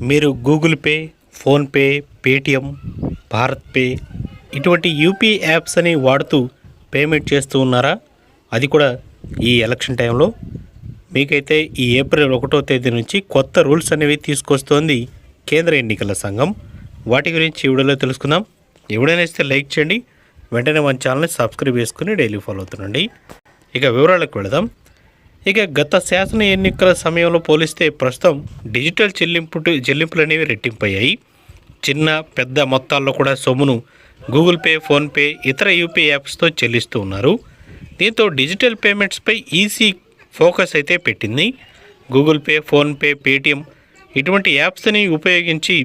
మీరు Google Pay PhonePe Paytm BharatPe ఇటువంటి UPI apps అని వాడుతూ పేమెంట్ చేస్తూ ఉన్నారా? అది కూడా ఈ ఎలక్షన్ టైంలో మీకైతే ఈ ఏప్రిల్ ఒకటో తేదీ నుంచి కొత్త రూల్స్ అనేవి తీసుకొస్తోంది కేంద్ర ఎన్నికల సంఘం. వాటి గురించి ఈ వీడియోలో తెలుసుకుందాం. ఎవడైనా ఇస్తే లైక్ చేయండి. వెంటనే మన ఛానల్ని సబ్స్క్రైబ్ చేసుకుని డైలీ ఫాలో అవుతుండండి. ఇక వివరాలకు వెళదాం. ఇక గత శాసన ఎన్నికల సమయంలో పోలిస్తే ప్రస్తుతం డిజిటల్ చెల్లింపు చెల్లింపులు అనేవి రెట్టింపయ్యాయి. చిన్న పెద్ద మొత్తాల్లో కూడా సొమ్మును గూగుల్ పే ఫోన్పే ఇతర యూపీఐ యాప్స్తో చెల్లిస్తూ ఉన్నారు. దీంతో డిజిటల్ పేమెంట్స్పై ఈసీ ఫోకస్ అయితే పెట్టింది. గూగుల్ పే ఫోన్పే పేటిఎం ఇటువంటి యాప్స్ని ఉపయోగించి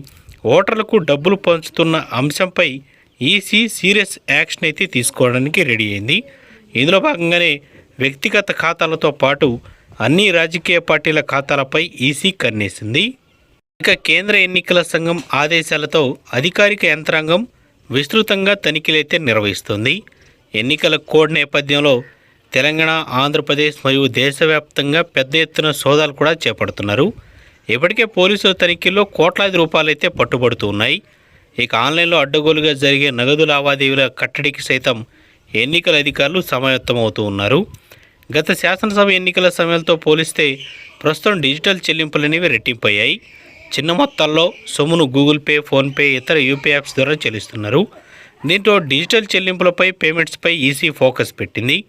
ఓటర్లకు డబ్బులు పంచుతున్న అంశంపై ఈసీ సీరియస్ యాక్షన్ అయితే తీసుకోవడానికి రెడీ అయింది. ఇందులో భాగంగానే వ్యక్తిగత ఖాతాలతో పాటు అన్ని రాజకీయ పార్టీల ఖాతాలపై ఈసీ కన్నేసింది. ఇక కేంద్ర ఎన్నికల సంఘం ఆదేశాలతో అధికారిక యంత్రాంగం విస్తృతంగా తనిఖీలైతే నిర్వహిస్తుంది. ఎన్నికల కోడ్ నేపథ్యంలో తెలంగాణ ఆంధ్రప్రదేశ్ మరియు దేశవ్యాప్తంగా పెద్ద ఎత్తున సోదాలు కూడా చేపడుతున్నారు. ఇప్పటికే పోలీసుల తనిఖీల్లో కోట్లాది రూపాయలైతే పట్టుబడుతూ ఉన్నాయి. ఇక ఆన్లైన్లో అడ్డగోలుగా జరిగే నగదు లావాదేవీల కట్టడికి సైతం ఎన్నికల అధికారులు సమాయత్తమవుతూ ఉన్నారు. గత శాసనసభ ఎన్నికల సమయంతో పోలిస్తే ప్రస్తుతం డిజిటల్ చెల్లింపులు అనేవి రెట్టింపయ్యాయి. చిన్న మొత్తాల్లో సొమ్మును గూగుల్ పే ఫోన్పే ఇతర యూపీఐ యాప్స్ ద్వారా చెల్లిస్తున్నారు. దీంతో డిజిటల్ చెల్లింపులపై పేమెంట్స్పై ఈసీ ఫోకస్ పెట్టింది.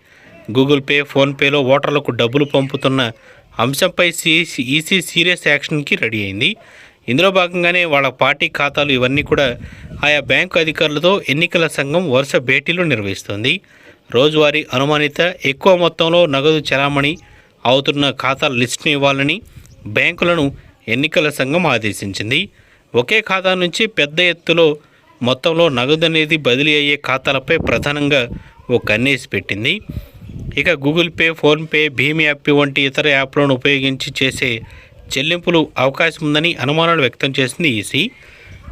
గూగుల్ పే ఫోన్పేలో ఓటర్లకు డబ్బులు పంపుతున్న అంశంపై సిఈసి ఈసీ సీరియస్ యాక్షన్కి రెడీ అయింది. ఇందులో భాగంగానే వాళ్ళ పార్టీ ఖాతాలు ఇవన్నీ కూడా ఆయా బ్యాంకు అధికారులతో ఎన్నికల సంఘం వరుస భేటీలు నిర్వహిస్తోంది. రోజువారీ అనుమానిత ఎక్కువ మొత్తంలో నగదు చలామణి అవుతున్న ఖాతాల లిస్టును ఇవ్వాలని బ్యాంకులను ఎన్నికల సంఘం ఆదేశించింది. ఒకే ఖాతా నుంచి పెద్ద ఎత్తులో మొత్తంలో నగదు అనేది బదిలీ అయ్యే ఖాతాలపై ప్రధానంగా ఓ కన్నేసి పెట్టింది. ఇక గూగుల్ పే ఫోన్పే భీమ్ యాప్ వంటి ఇతర యాప్లను ఉపయోగించి చేసే చెల్లింపులు అవకాశం ఉందని అనుమానాలు వ్యక్తం చేసింది ఈసీ.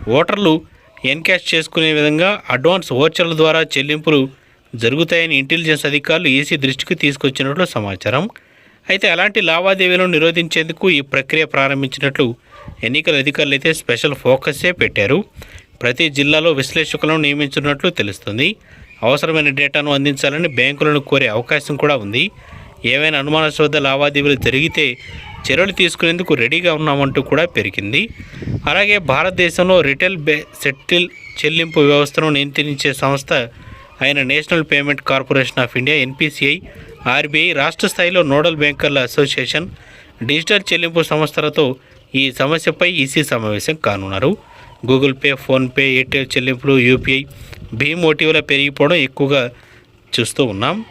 ఓటర్లు ఎన్కాష్ చేసుకునే విధంగా అడ్వాన్స్ ఓచర్ల ద్వారా చెల్లింపులు జరుగుతాయని ఇంటెలిజెన్స్ అధికారులు ఈసీ దృష్టికి తీసుకొచ్చినట్లు సమాచారం. అయితే అలాంటి లావాదేవీలను నిరోధించేందుకు ఈ ప్రక్రియ ప్రారంభించినట్లు ఎన్నికల అధికారులు అయితే స్పెషల్ ఫోకసే పెట్టారు. ప్రతి జిల్లాలో విశ్లేషకులను నియమించినట్లు తెలుస్తుంది. అవసరమైన డేటాను అందించాలని బ్యాంకులను కోరే అవకాశం కూడా ఉంది. ఏవైనా అనుమానాస్పద లావాదేవీలు జరిగితే చర్యలు తీసుకునేందుకు రెడీగా ఉన్నామంటూ కూడా పెరిగింది అలాగే భారతదేశంలో రిటైల్ బే సెటిల్ చెల్లింపు వ్యవస్థను నియంత్రించే సంస్థ ఆయన National Payment Corporation of India NPCI RBI రాష్ట్ర స్థాయిలో నోడల్ బ్యాంకర్ల అసోసియేషన్ డిజిటల్ చెల్లింపు సంస్థలతో ఈ సమస్యపై ఈసీ సమావేశం కానున్నారు. గూగుల్ పే ఫోన్పే ఎయిర్టెల్ చెల్లింపులు యూపీఐ భీమ్ ఓటీవీల పెరిగిపోవడం ఎక్కువగా చూస్తూ ఉన్నాం.